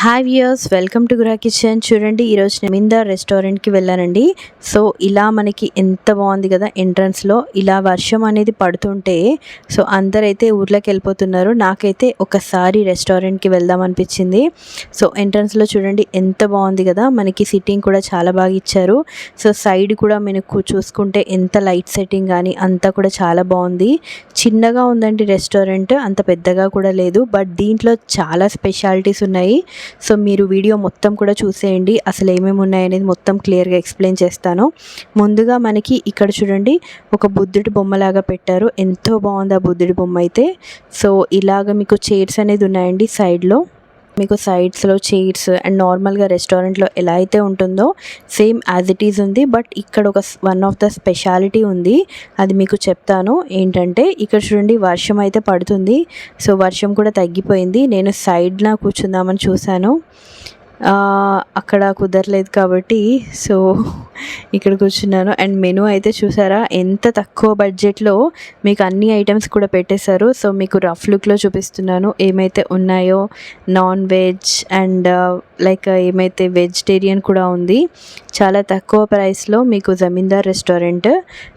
Hi viewers welcome to Gruha kitchen చూడండి ఈరోజు నమిందా రెస్టారెంట్కి వెళ్ళానండి. సో ఇలా మనకి ఎంత బాగుంది కదా ఎంట్రన్స్లో ఇలా వర్షం అనేది పడుతుంటే సో అందరైతే ఊర్లోకి వెళ్ళిపోతున్నారు. నాకైతే ఒకసారి రెస్టారెంట్కి వెళ్దాం అనిపించింది. సో ఎంట్రన్స్లో చూడండి ఎంత బాగుంది కదా. మనకి సిట్టింగ్ కూడా చాలా బాగా ఇచ్చారు. సో సైడ్ కూడా మనకు చూసుకుంటే ఎంత లైట్ సెట్టింగ్ కానీ అంతా కూడా చాలా బాగుంది. చిన్నగా ఉందండి రెస్టారెంట్ అంత పెద్దగా కూడా లేదు. బట్ దీంట్లో చాలా స్పెషాలిటీస్ ఉన్నాయి. సో మీరు వీడియో మొత్తం కూడా చూసేయండి. అసలు ఏమేమి ఉన్నాయనేది మొత్తం క్లియర్గా ఎక్స్ప్లెయిన్ చేస్తాను. ముందుగా మనకి ఇక్కడ చూడండి ఒక బుద్ధుడి బొమ్మలాగా పెట్టారు. ఎంతో బాగుంది ఆ బుద్ధుడి బొమ్మ అయితే. సో ఇలాగ మీకు చైర్స్ అనేది ఉన్నాయండి సైడ్లో. మీకు సైడ్స్లో చైర్స్ అండ్ నార్మల్గా రెస్టారెంట్లో ఎలా అయితే ఉంటుందో సేమ్ యాజ్ ఇట్ ఈజ్ ఉంది. బట్ ఇక్కడ ఒక వన్ ఆఫ్ ద స్పెషాలిటీ ఉంది. అది మీకు చెప్తాను. ఏంటంటే ఇక్కడ చూడండి వర్షం అయితే పడుతుంది. సో వర్షం కూడా తగ్గిపోయింది. నేను సైడ్న కూర్చుందామని చూశాను. అక్కడ కుదరలేదు కాబట్టి సో ఇక్కడ కూర్చున్నాను. అండ్ మెనూ అయితే చూసారా? ఎంత తక్కువ బడ్జెట్లో మీకు అన్ని ఐటమ్స్ కూడా పెట్టేశారు. సో మీకు రఫ్ లుక్లో చూపిస్తున్నాను. ఏమైతే ఉన్నాయో నాన్ వెజ్ అండ్ లైక్ ఏమైతే వెజిటేరియన్ కూడా ఉంది చాలా తక్కువ ప్రైస్లో మీకు జమీందార్ రెస్టారెంట్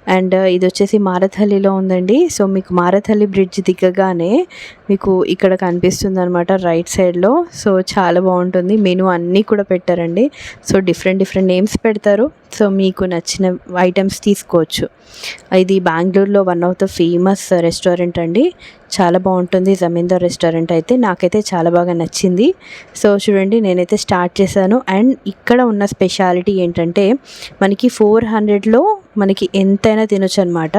అండ్ ఇది వచ్చేసి మారథల్లిలో ఉందండి. సో మీకు మారథల్లి బ్రిడ్జ్ దిగగానే మీకు ఇక్కడ కనిపిస్తుంది అనమాట రైట్ సైడ్లో. సో చాలా బాగుంటుంది. మెనూ అన్నీ కూడా పెట్టారండి. సో డిఫరెంట్ డిఫరెంట్ నేమ్స్ పెడతారు. సో మీకు నచ్చిన ఐటమ్స్ తీసుకోవచ్చు. ఇది బెంగళూరులో one of the famous restaurant అండి. చాలా బాగుంటుంది. జమీందార్ రెస్టారెంట్ అయితే నాకైతే చాలా బాగా నచ్చింది. సో చూడండి నేనైతే స్టార్ట్ చేశాను. అండ్ ఇక్కడ ఉన్న స్పెషాలిటీ ఏంటంటే మనకి ఫోర్ హండ్రెడ్లో మనకి ఎంతైనా తినొచ్చు అనమాట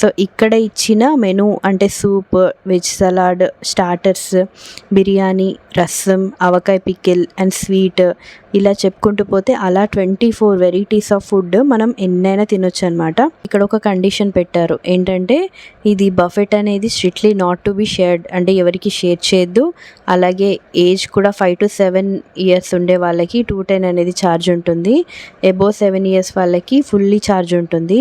సో ఇక్కడ ఇచ్చిన మెనూ అంటే soup veg salad starters biryani rasam avakaya pickle and sweet ఇలా చెప్పుకుంటూ పోతే అలా twenty four varieties of food మనం ఎన్నైనా తినొచ్చు అనమాట ఇక్కడ ఒక కండిషన్ పెట్టారు. ఏంటంటే ఇది బఫెట్ అనేది strictly not to be shared. అంటే ఎవరికి షేర్ చేయొద్దు. అలాగే ఏజ్ కూడా ఫైవ్ టు సెవెన్ ఇయర్స్ ఉండే వాళ్ళకి టూ టెన్ అనేది ఛార్జ్ ఉంటుంది. ఎబో సెవెన్ ఇయర్స్ వాళ్ళకి ఫుల్లీ ఛార్జ్ ఉంటుంది.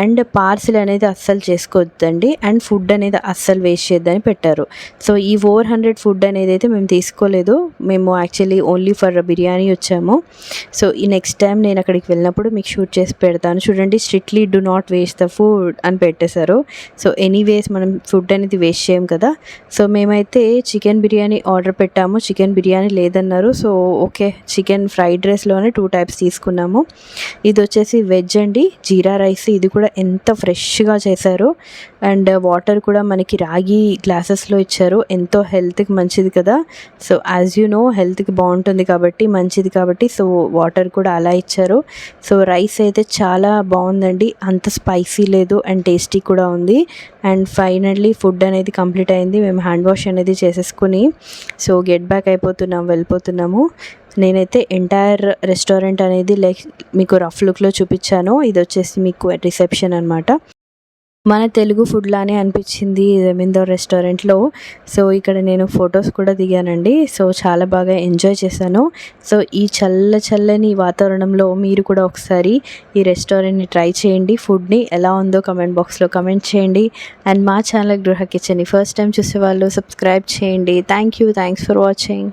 అండ్ పార్సిల్ అనేది అస్సలు చేసుకోవద్దండి అండ్ ఫుడ్ అనేది అస్సలు వేస్ట్ చేయొద్దని పెట్టారు. సో ఈ ఫోర్ హండ్రెడ్ ఫుడ్ అనేది అయితే మేము తీసుకోలేదు. మేము యాక్చువల్లీ ఓన్లీ ఫర్ బిర్యానీ వచ్చాము. సో ఈ నెక్స్ట్ టైం నేను అక్కడికి వెళ్ళినప్పుడు మీకు షూట్ చేసి పెడతాను. చూడండి strictly do not waste the food అని పెట్టేశారు. సో ఎనీవేస్ మనం ఫుడ్ అనేది వేస్ట్ చేయం కదా. సో మేమైతే చికెన్ బిర్యానీ ఆర్డర్ పెట్టాము. చికెన్ బిర్యానీ లేదన్నారు. సో ఓకే చికెన్ ఫ్రైడ్ రైస్లోనే టూ టైప్స్ తీసుకున్నాము. ఇది వచ్చేసి వెజ్ అండి జీరా రైస్. ఇది కూడా ఎంత ఫ్రెష్గా చేశారు. అండ్ వాటర్ కూడా మనకి రాగి గ్లాసెస్లో ఇచ్చారు. ఎంతో హెల్త్కి మంచిది కదా. సో యాజ్ యూ నో హెల్త్కి బాగుంటుంది కాబట్టి మంచిది కాబట్టి సో వాటర్ కూడా అలా ఇచ్చారు. సో రైస్ అయితే చాలా బాగుందండి. అంత స్పైసీ లేదు అండ్ టేస్టీ కూడా ఉంది. అండ్ ఫైనల్లీ ఫుడ్ అనేది కంప్లీట్ అయింది. మేము హ్యాండ్ వాష్ అనేది చేసేసుకుని సో గెట్ బ్యాక్ అయిపోతున్నాం వెళ్ళిపోతున్నాము. నేనైతే ఎంటైర్ రెస్టారెంట్ అనేది లైక్ మీకు రఫ్ లుక్లో చూపించాను. ఇది వచ్చేసి మీకు రిసెప్షన్ అనమాట మన తెలుగు ఫుడ్ లానే అనిపించింది జమీందార్ రెస్టారెంట్లో. సో ఇక్కడ నేను ఫొటోస్ కూడా దిగానండి. సో చాలా బాగా ఎంజాయ్ చేశాను. సో ఈ చల్ల చల్లని వాతావరణంలో మీరు కూడా ఒకసారి ఈ రెస్టారెంట్ని ట్రై చేయండి. ఫుడ్ని ఎలా ఉందో కమెంట్ బాక్స్లో కమెంట్ చేయండి. అండ్ మా ఛానల్ గృహ కిచెన్ని ఫస్ట్ టైం చూసే వాళ్ళు సబ్స్క్రైబ్ చేయండి. Thank you thanks for watching.